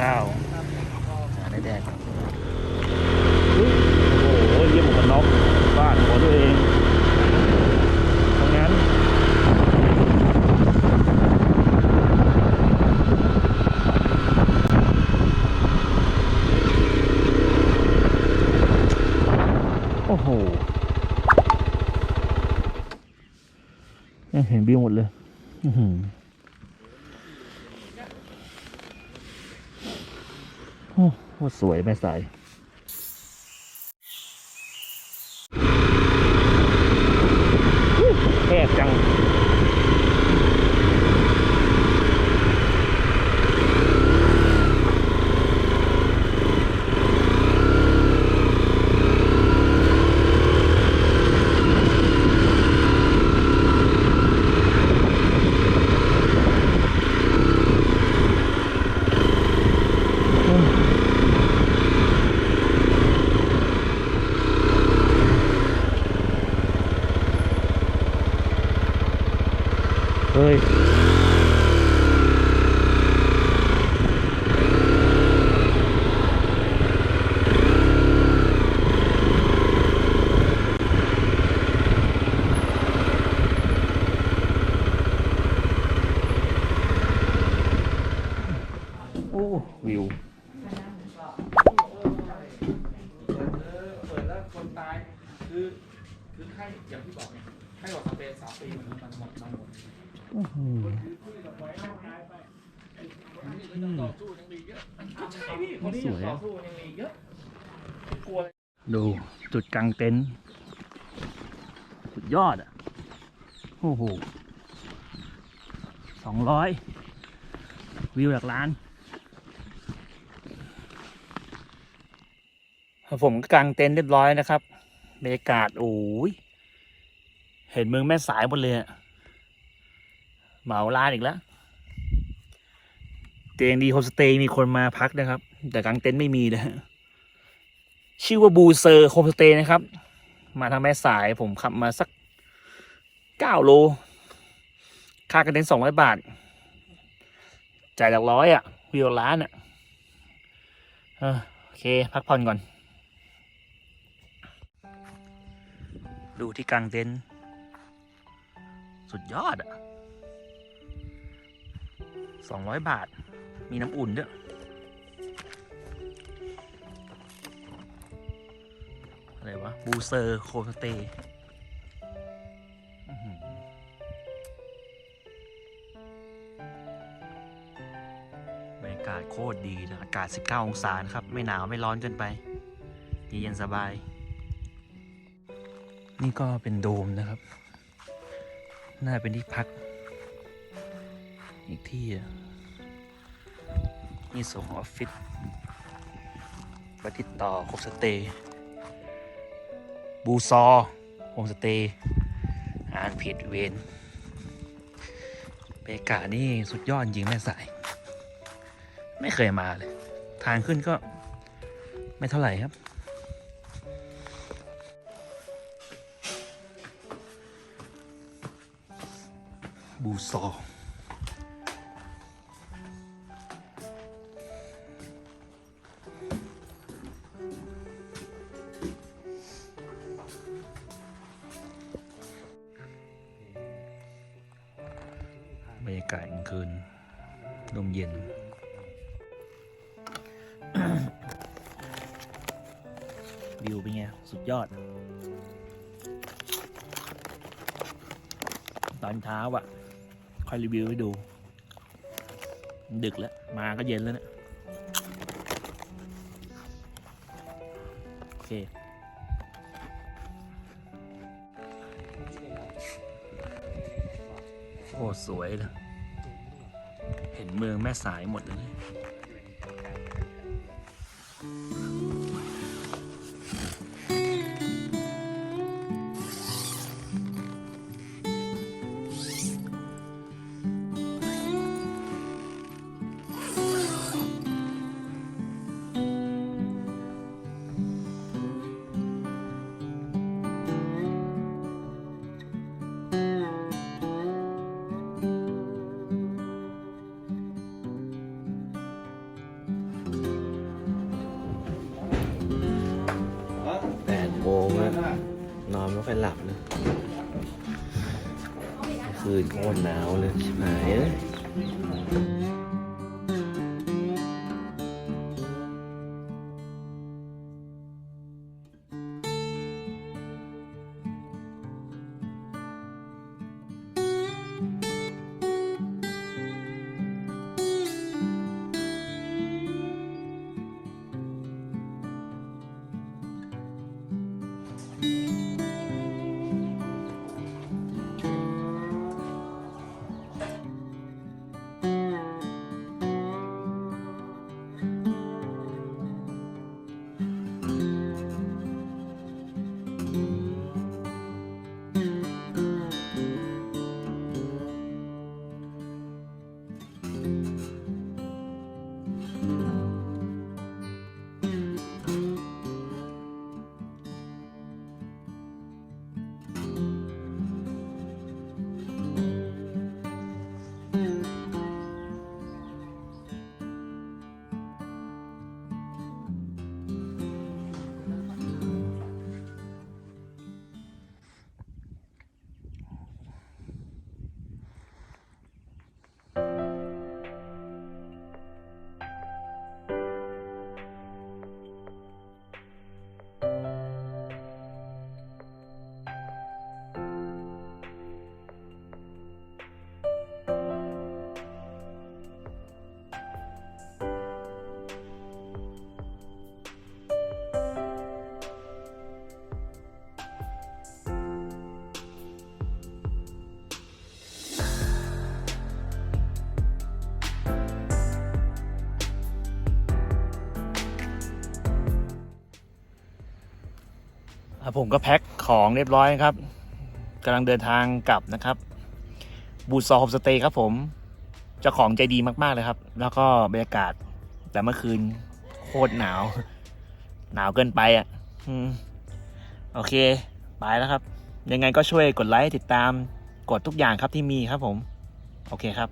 ข้าวหาได้แดกโอ้โหเยี่ยมหมวกกันน็อกบ้านหัวตัวเองทำงั้นโอ้โหเห็นบิวหมดเลย อื้อหือ โอ้โหสวยแม่สายอู้แคบจัง เฮ้ย โอ้วิว เปิดแล้วคนตายคือคือไข้อย่างที่บอกเนี่ยไข้หวัดสเปนสามปีมันมันหมดมันหมดอื้อหือคนนี้ก็ต้องต่อสู้ยังมีเยอะก็ใช่พี่คนนี้ยังต่อสู้ยังมีเยอะกลัวดูจุดกลางเต็นท์สุดยอดอะ โอ้โหสองร้อยวิวหลักล้าน ผมก็กางเต็นท์เรียบร้อยนะครับบรรยากาศโอ้ยเห็นเมืองแม่สายหมดเลยอะเหมาลานอีกแล้วเตียงดีโฮสเตย์มีคนมาพักนะครับ แต่กางเต็นท์ไม่มีนะชื่อว่าบูเซอร์โฮมสเตย์นะครับ มาทางแม่สายผมขับมาสักเก้าโล ค่ากระเด็นสองร้อยบาท จ่ายหลักร้อยอะ่ะวิวล้านอะ่ะโอเค พักผ่อนก่อน ดูที่กลางเต็นท์สุดยอดอะ่ะสองร้อยบาท มีน้ำอุ่นด้วยอะไรวะ บูเซอร์โคสเตย์อื้อหือบรรยากาศโคตรดีนะอากาศ 19 องศานะครับ ไม่หนาวไม่ร้อนเกินไป เย็นสบาย นี่ก็เป็นโดมนะครับ น่าเป็นที่พัก อีกที่นี่ส่งออฟฟิศไปติดต่อโฮมสเตย์บูซอโฮมสเตย์อ่านผิดเวนเบรรยากาศนี่สุดยอดจริงแม่สาย ไม่เคยมาเลย ทางขึ้นก็ไม่เท่าไหร่ครับ บูซอบรรยากาศกลางคืนลมเย็น วิวเป็นไง สุดยอด ตอนเช้าอะ ค่อยรีวิวให้ดู ดึกแล้ว มาก็เย็นแล้วเนะี่ยโอเคโอ้สวยเลยเห็นเมืองแม่สายหมดเลย ไปหลับนะคืนโคตรหนาวเลยใช่ไหม ผมก็แพ็คของเรียบร้อยครับกำลังเดินทางกลับนะครับบูซอโฮมสเตย์ครับผมเจ้าของใจดีมาก ๆ เลยครับ แล้วก็บรรยากาศ แต่เมื่อคืนโคตรหนาว หนาวเกินไปอะโอเค ไปแล้วครับ ยังไงก็ช่วยกดไลค์ติดตามกดทุกอย่างครับที่มีครับผม โอเคครับ